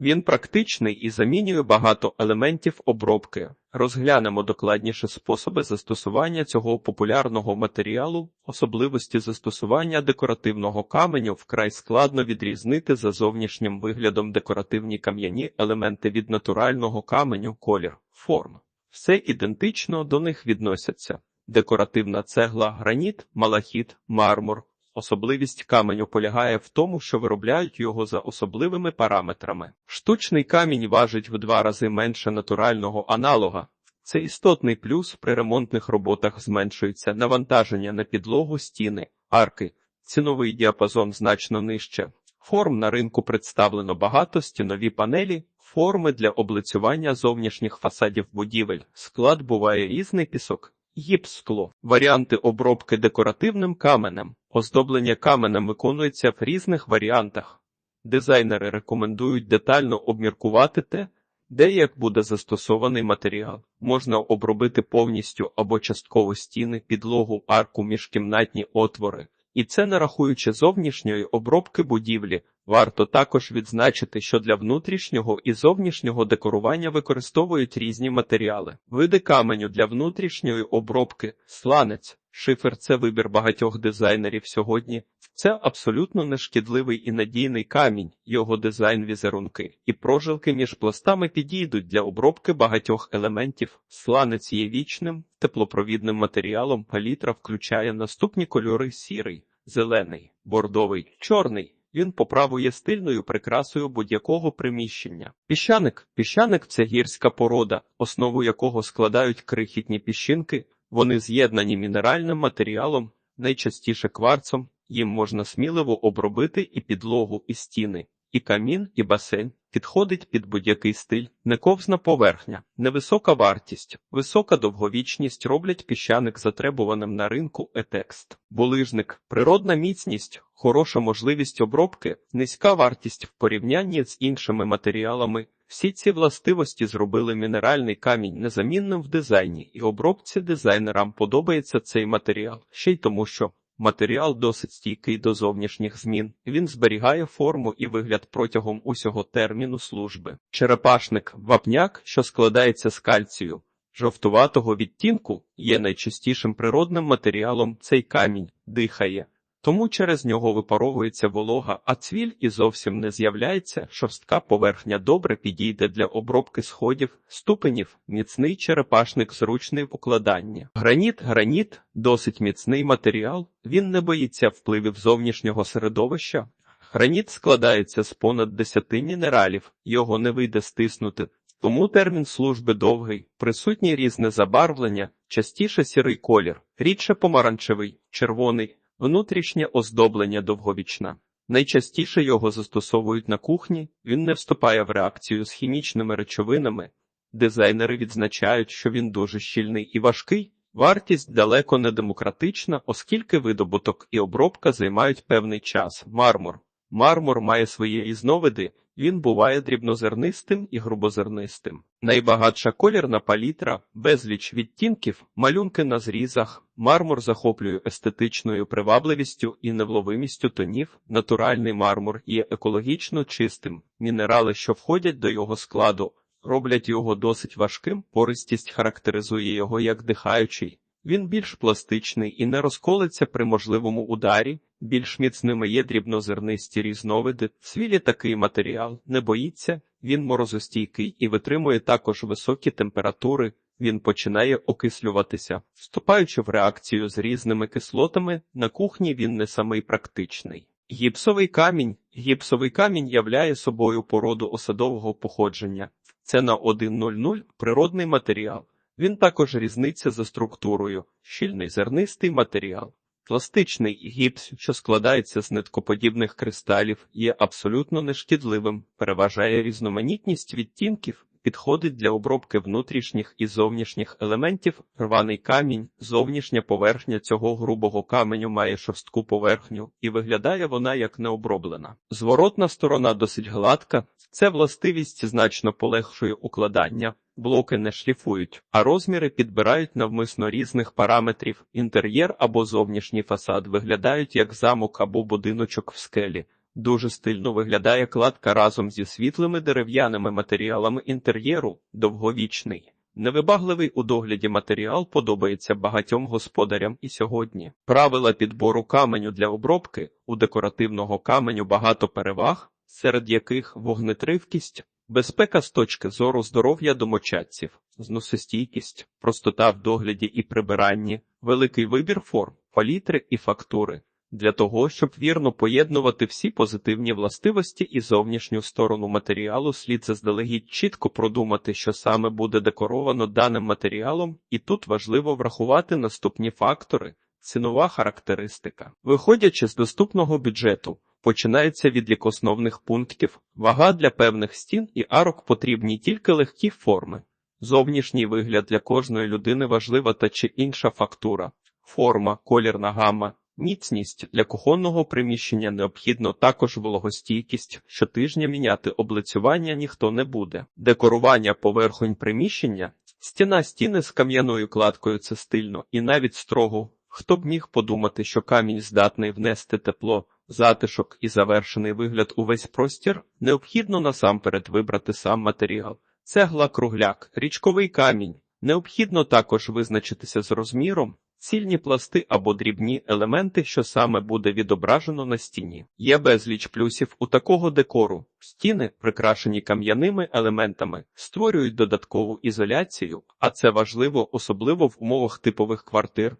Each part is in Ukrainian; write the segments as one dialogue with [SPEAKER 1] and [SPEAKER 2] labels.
[SPEAKER 1] Він практичний і замінює багато елементів обробки. Розглянемо докладніше способи застосування цього популярного матеріалу, особливості застосування декоративного каменю вкрай складно відрізнити за зовнішнім виглядом декоративні кам'яні елементи від натурального каменю, колір, форм. Все ідентично до них відносяться. Декоративна цегла, граніт, малахіт, мармур. Особливість каменю полягає в тому, що виробляють його за особливими параметрами. Штучний камінь важить в два рази менше натурального аналога. Це істотний плюс при ремонтних роботах зменшується навантаження на підлогу стіни, арки, ціновий діапазон значно нижче. Форм на ринку представлено багато стінові панелі, форми для облицювання зовнішніх фасадів будівель. Склад буває різний пісок, гіпс-скло, варіанти обробки декоративним каменем. Оздоблення каменем виконується в різних варіантах. Дизайнери рекомендують детально обміркувати те, де як буде застосований матеріал. Можна обробити повністю або частково стіни, підлогу, арку, міжкімнатні отвори. І це не рахуючи зовнішньої обробки будівлі. Варто також відзначити, що для внутрішнього і зовнішнього декорування використовують різні матеріали. Види каменю для внутрішньої обробки, сланець, шифер це вибір багатьох дизайнерів сьогодні. Це абсолютно нешкідливий і надійний камінь, його дизайн візерунки і прожилки між пластами підійдуть для обробки багатьох елементів. Сланець є вічним, теплопровідним матеріалом, палітра включає наступні кольори сірий, зелений, бордовий, чорний. Він по праву є стильною прикрасою будь-якого приміщення. Піщаник піщаник це гірська порода, основу якого складають крихітні піщинки. Вони з'єднані мінеральним матеріалом, найчастіше кварцом. Їм можна сміливо обробити і підлогу, і стіни, і камін, і басейн. Підходить під будь-який стиль, нековзна поверхня, невисока вартість, висока довговічність роблять піщаник затребуваним на ринку етекст. Булижник, природна міцність, хороша можливість обробки, низька вартість в порівнянні з іншими матеріалами. Всі ці властивості зробили мінеральний камінь незамінним в дизайні, і обробці дизайнерам подобається цей матеріал, ще й тому, що Матеріал досить стійкий до зовнішніх змін. Він зберігає форму і вигляд протягом усього терміну служби. Черепашник вапняк, що складається з кальцію, жовтуватого відтінку, є найчастішим природним матеріалом. Цей камінь дихає. Тому через нього випаровується волога, а цвіль і зовсім не з'являється. Шорстка поверхня добре підійде для обробки сходів, ступенів, міцний черепашник зручний в укладанні. Граніт, граніт досить міцний матеріал, він не боїться впливів зовнішнього середовища. Граніт складається з понад десяти мінералів, його не вийде стиснути. Тому термін служби довгий, присутнє різне забарвлення, частіше сірий колір, рідше помаранчевий, червоний. Внутрішнє оздоблення довговічна. Найчастіше його застосовують на кухні, він не вступає в реакцію з хімічними речовинами. Дизайнери відзначають, що він дуже щільний і важкий. Вартість далеко не демократична, оскільки видобуток і обробка займають певний час. Мармур. Мармур має свої різновиди, він буває дрібнозернистим і грубозернистим. Найбагатша колірна палітра, безліч відтінків, малюнки на зрізах, мармур захоплює естетичною привабливістю і невловимістю тонів. Натуральний мармур є екологічно чистим. Мінерали, що входять до його складу, роблять його досить важким. Пористість характеризує його як дихаючий. Він більш пластичний і не розколиться при можливому ударі. Більш міцними є дрібнозернисті різновиди. Цвілі такий матеріал не боїться, він морозостійкий і витримує також високі температури. Він починає окислюватися, вступаючи в реакцію з різними кислотами. На кухні він не самий практичний. Гіпсовий камінь. Гіпсовий камінь являє собою породу осадового походження. Це на 1,00 природний матеріал. Він також різниця за структурою, щільний зернистий матеріал. Пластичний гіпс, що складається з ниткоподібних кристалів, є абсолютно нешкідливим, переважає різноманітність відтінків, підходить для обробки внутрішніх і зовнішніх елементів, рваний камінь, зовнішня поверхня цього грубого каменю має шорстку поверхню, і виглядає вона як необроблена. Зворотна сторона досить гладка, це властивість значно полегшує укладання. Блоки не шліфують, а розміри підбирають навмисно різних параметрів. Інтер'єр або зовнішній фасад виглядають як замок або будиночок в скелі. Дуже стильно виглядає кладка разом зі світлими дерев'яними матеріалами інтер'єру, довговічний. Невибагливий у догляді матеріал подобається багатьом господарям і сьогодні. Правила підбору каменю для обробки у декоративного каменю багато переваг, серед яких вогнетривкість, безпека з точки зору здоров'я домочадців, зносостійкість, простота в догляді і прибиранні, великий вибір форм, палітри і фактури. Для того, щоб вірно поєднувати всі позитивні властивості і зовнішню сторону матеріалу, слід заздалегідь чітко продумати, що саме буде декоровано даним матеріалом, і тут важливо врахувати наступні фактори. Цінова характеристика. Виходячи з доступного бюджету, починається від як основних пунктів. Вага для певних стін і арок потрібні тільки легкі форми. Зовнішній вигляд для кожної людини важлива та чи інша фактура, форма, колірна гамма, Міцність для кухонного приміщення необхідно також вологостійкість. Щотижня міняти облицювання ніхто не буде. Декорування поверхонь приміщення, стіна стіни з кам'яною кладкою це стильно і навіть строго. Хто б міг подумати, що камінь здатний внести тепло, затишок і завершений вигляд у весь простір, необхідно насамперед вибрати сам матеріал. Цегла кругляк, річковий камінь. Необхідно також визначитися з розміром, цільні пласти або дрібні елементи, що саме буде відображено на стіні. Є безліч плюсів у такого декору. Стіни, прикрашені кам'яними елементами, створюють додаткову ізоляцію, а це важливо, особливо в умовах типових квартир.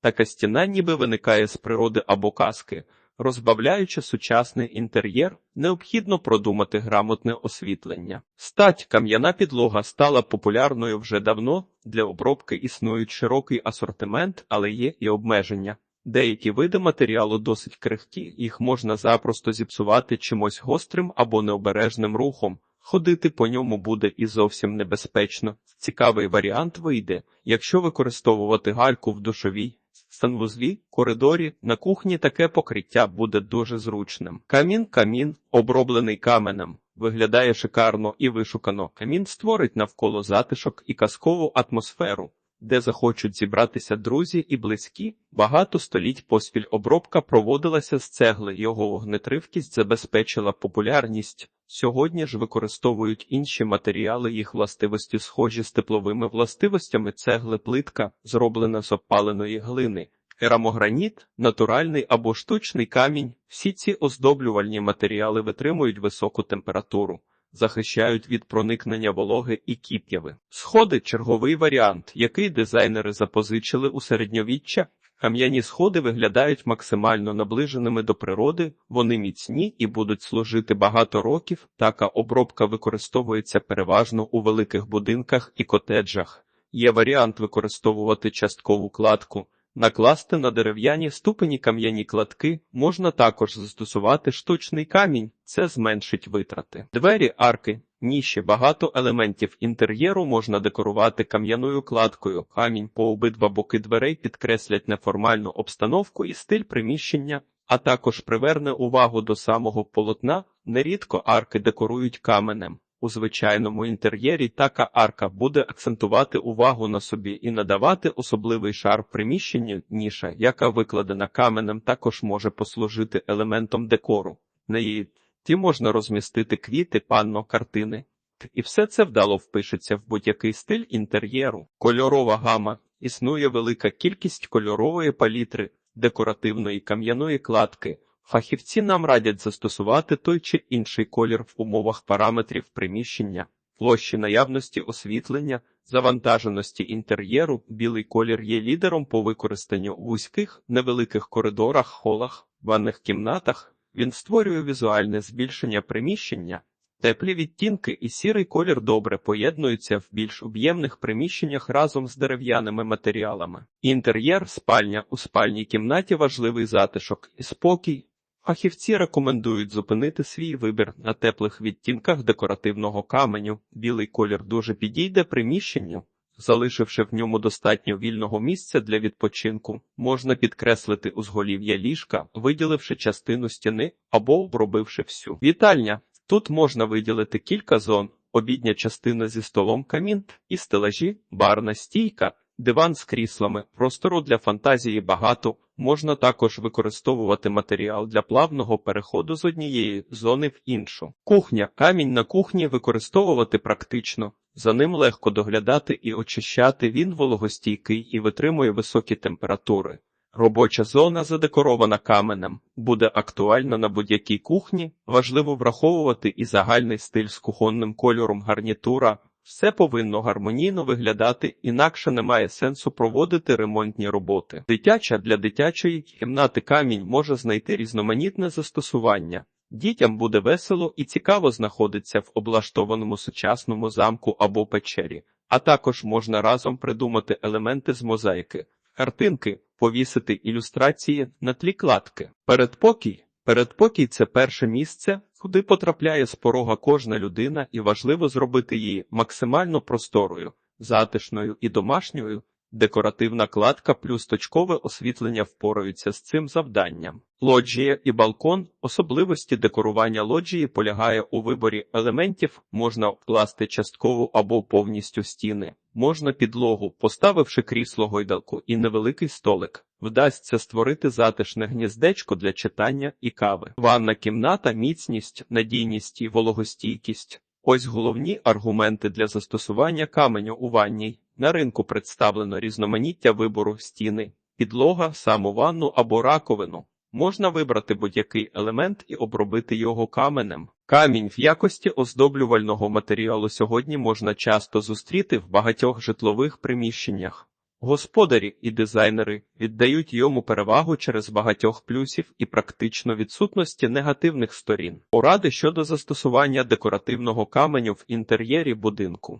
[SPEAKER 1] Така стіна ніби виникає з природи або казки. Розбавляючи сучасний інтер'єр, необхідно продумати грамотне освітлення. Стать кам'яна підлога стала популярною вже давно. Для обробки існують широкий асортимент, але є і обмеження. Деякі види матеріалу досить крихкі, їх можна запросто зіпсувати чимось гострим або необережним рухом. Ходити по ньому буде і зовсім небезпечно. Цікавий варіант вийде, якщо використовувати гальку в душовій санвузлі, коридорі, на кухні таке покриття буде дуже зручним. Камін камін, оброблений каменем, виглядає шикарно і вишукано. Камін створить навколо затишок і казкову атмосферу. Де захочуть зібратися друзі і близькі, багато століть поспіль обробка проводилася з цегли. Його вогнетривкість забезпечила популярність. Сьогодні ж використовують інші матеріали, їх властивості схожі з тепловими властивостями цегли плитка, зроблена з опаленої глини, керамограніт, натуральний або штучний камінь. Всі ці оздоблювальні матеріали витримують високу температуру, захищають від проникнення вологи і кіп'яви. Сходи черговий варіант, який дизайнери запозичили у середньовіччя. Кам'яні сходи виглядають максимально наближеними до природи, вони міцні і будуть служити багато років. Така обробка використовується переважно у великих будинках і котеджах. Є варіант використовувати часткову кладку. Накласти на дерев'яні ступені кам'яні кладки можна також застосувати штучний камінь, це зменшить витрати. Двері, арки, ніші, багато елементів інтер'єру можна декорувати кам'яною кладкою. Камінь по обидва боки дверей підкреслять неформальну обстановку і стиль приміщення, а також приверне увагу до самого полотна. Нерідко арки декорують каменем. У звичайному інтер'єрі така арка буде акцентувати увагу на собі і надавати особливий шар приміщенню ніша, яка викладена каменем, також може послужити елементом декору. На її ті можна розмістити квіти, панно, картини. І все це вдало впишеться в будь-який стиль інтер'єру. Кольорова гама існує велика кількість кольорової палітри, декоративної кам'яної кладки. Фахівці нам радять застосувати той чи інший колір в умовах параметрів приміщення, площі наявності освітлення, завантаженості інтер'єру. Білий колір є лідером по використанню у вузьких невеликих коридорах, холах, ванних кімнатах. Він створює візуальне збільшення приміщення. Теплі відтінки і сірий колір добре поєднуються в більш об'ємних приміщеннях разом з дерев'яними матеріалами. Інтер'єр, спальня у спальній кімнаті важливий затишок і спокій. Фахівці рекомендують зупинити свій вибір на теплих відтінках декоративного каменю. Білий колір дуже підійде приміщенню. Залишивши в ньому достатньо вільного місця для відпочинку, можна підкреслити узголів'я ліжка, виділивши частину стіни або обробивши всю. Вітальня тут можна виділити кілька зон, обідня частина зі столом камін і стелажі, барна стійка, диван з кріслами, простору для фантазії багато Можна також використовувати матеріал для плавного переходу з однієї зони в іншу. Кухня. Камінь на кухні використовувати практично. За ним легко доглядати і очищати. Він вологостійкий і витримує високі температури. Робоча зона задекорована каменем буде актуальна на будь-якій кухні. Важливо враховувати і загальний стиль з кухонним кольором гарнітура. Все повинно гармонійно виглядати, інакше немає сенсу проводити ремонтні роботи. Дитяча для дитячої кімнати камінь може знайти різноманітне застосування. Дітям буде весело і цікаво знаходиться в облаштованому сучасному замку або печері, а також можна разом придумати елементи з мозаїки, картинки, повісити ілюстрації на тлі кладки. Передпокій. Передпокій це перше місце, куди потрапляє з порога кожна людина, і важливо зробити її максимально просторою, затишною і домашньою. Декоративна кладка плюс точкове освітлення впораються з цим завданням. Лоджія і балкон. Особливості декорування лоджії полягає у виборі елементів, можна вкласти частково або повністю стіни, можна підлогу, поставивши крісло гойдалку і невеликий столик. Вдасться створити затишне гніздечко для читання і кави. Ванна кімната, міцність, надійність і вологостійкість. Ось головні аргументи для застосування каменю у ванній. На ринку представлено різноманіття вибору стіни, підлога, саму ванну або раковину. Можна вибрати будь-який елемент і обробити його каменем. Камінь в якості оздоблювального матеріалу сьогодні можна часто зустріти в багатьох житлових приміщеннях. Господарі і дизайнери віддають йому перевагу через багатьох плюсів і практично відсутності негативних сторін. Поради щодо застосування декоративного каменю в інтер'єрі будинку.